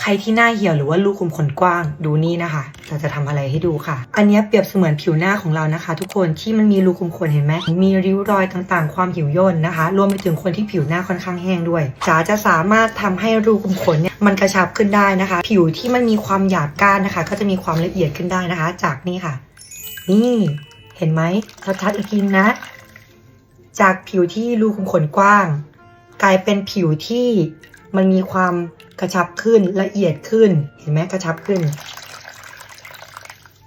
ใครที่หน้าเหี่ยวหรือว่ารูขุมขนกว้างดูนี่นะคะ เราจะทำอะไรให้ดูค่ะ อันนี้เปรียบเสมือนผิวหน้าของเรานะคะ ทุกคนที่มันมีรูขุมขนเห็นไหมมีริ้วรอยต่างๆ ความหิวย่นนะคะ รวมไปถึงคนที่ผิวหน้าค่อนข้างแห้งด้วยจ๋าจะสามารถทำให้รูขุมขนเนี่ยมันกระชับขึ้นได้นะคะ ผิวที่มันมีความหยาบก้านนะคะ ก็จะมีความละเอียดขึ้นได้นะคะ จากนี่ค่ะ นี่เห็นไหมชัดๆอีกทีนะ จากผิวที่รูขุมขนกว้าง กลายเป็นผิวที่มันมีความกระชับขึ้นละเอียดขึ้น เห็นไหมกระชับขึ้น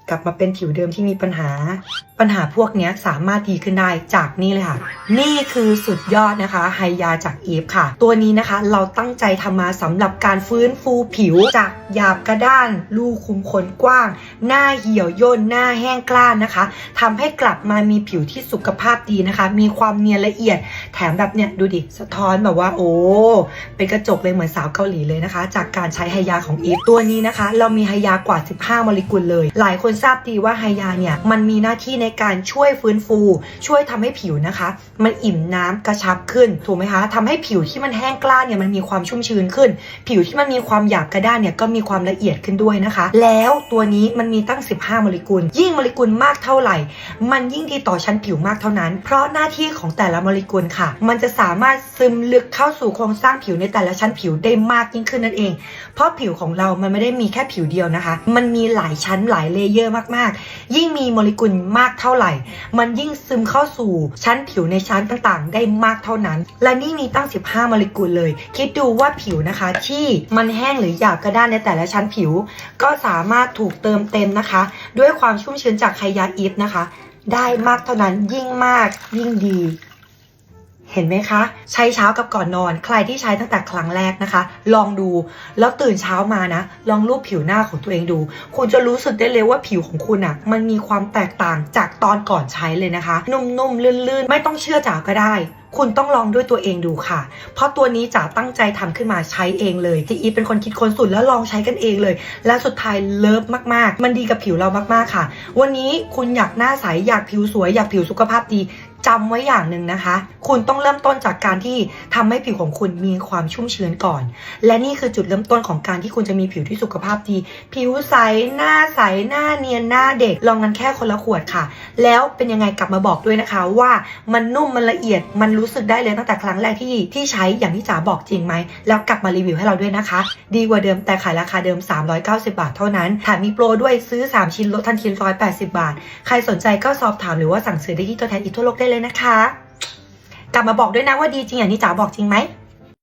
กลับมาเป็นผิวเดิมที่มีปัญหา ปัญหาพวกนี้สามารถดีขึ้นได้จากนี่เลยค่ะ นี่คือสุดยอดนะคะไฮยาจากอีฟค่ะ ตัวนี้นะคะเราตั้งใจทำมาสำหรับการฟื้นฟูผิวจากหยาบกระด้านรูขุมขนกว้าง หน้าเหี่ยวย่นหน้าแห้งกล้านนะคะทำให้กลับมามีผิวที่สุขภาพดีนะคะ มีความเนียนละเอียด แถมแบบเนี้ยดูดิสะท้อนแบบว่าโอ้เป็นกระจกเลยเหมือนสาวเกาหลีเลยนะคะ จากการใช้ไฮยาของอีฟตัวนี้นะคะ เรามีไฮยากว่า 15โมเลกุลเลย หลายคนทราบดีว่าไฮยาเนี่ยมันมีหน้าที่ในการช่วยฟื้นฟู ช่วยทำให้ผิวนะคะ มันอิ่มน้ำกระชับขึ้นถูกไหมคะทำให้ผิวที่มันแห้งกล้านเนี่ยมันมีความชุ่มชื้นขึ้น ผิวที่มันมีความหยาบกระด้านเนี่ยก็มีความละเอียดขึ้นด้วยนะคะ แล้วตัวนี้มันมีตั้ง 15 โมเลกุล ยิ่งโมเลกุลมากเท่าไหร่ มันยิ่งดีต่อชั้นผิวมากเท่านั้น เพราะหน้าที่ของแต่ละโมเลกุลค่ะ มันจะสามารถซึมลึกเข้าสู่โครงสร้างผิวในแต่ละชั้นผิวได้มากยิ่งขึ้นนั่นเอง เพราะผิวของเรามันไม่ได้มีแค่ผิวเดียวนะคะ มันมีหลายชั้นหลายเลเยอร์มากๆ ยิ่งมีโมเลกุลมากเท่าไหร่ มันยิ่งซึมเข้าสู่ชั้นผิวในชั้นต่างๆ ได้มากเท่านั้น และนี่มีตั้ง 15 โมเลกุลเลย คิดดูว่าผิวนะคะ ที่มันแห้งหรือหยาบกระด้านในแต่ละชั้นผิว ก็สามารถถูกเติมเต็มนะคะ ด้วยความชุ่มชื้นจากไฮยาอีฟนะคะ ได้มากเท่านั้นยิ่งมากยิ่งดี เห็นไหมคะ ใช้เช้ากับก่อนนอน ใครที่ใช้ตั้งแต่ครั้งแรกนะคะ ลองดูแล้วตื่นเช้ามานะ ลองรูปผิวหน้าของตัวเองดู คุณจะรู้สึกได้เลยว่าผิวของคุณอะ่ะ มันมีความแตกต่างจากตอนก่อนใช้เลยนะคะ นุ่มๆลื่นๆ ไม่ต้องเชื่อจ๋าก็ได้คุณต้องลองด้วยตัวเองดูค่ะ เพราะตัวนี้จ๋าตั้งใจทำขึ้นมาใช้เองเลยที่อีเป็นคนคิดค้นสูตรแล้วลองใช้กันเองเลย และสุดท้ายเลิฟมากๆ มันดีกับผิวเรามากๆค่ะ วันนี้คุณอยากหน้าใส อยากผิวสวย อยากผิวสุขภาพดี จำไว้อย่างหนึ่งนะคะ คุณต้องเริ่มต้นจากการที่ทำให้ผิวของคุณมีความชุ่มชื้นก่อน และนี่คือจุดเริ่มต้นของการที่คุณจะมีผิวที่สุขภาพดี ผิวใส หน้าใส หน้าเนียน หน้าเด็ก ลองกันแค่คนละขวดค่ะ แล้วเป็นยังไงกลับมาบอกด้วยนะคะว่ามันนุ่ม มันละเอียด มันรู้สึกได้เลยตั้งแต่ครั้งแรกที่ที่ใช้อย่างที่จ๋าบอกจริงไหม แล้วกลับมารีวิวให้เราด้วยนะคะ ดีกว่าเดิมแต่ขายราคาเดิม 390 บาทเท่านั้น แถมมีโปรด้วยซื้อ 3 ชิ้นลดทันที180 บาท ใครสนใจก็สอบถามหรือว่าสั่งซื้อได้ที่ตัวแทนอีกทั่วโลกได้เลยนะคะ กลับมาบอกด้วยนะว่าดีจริงอย่างที่จ๋าบอกจริงไหม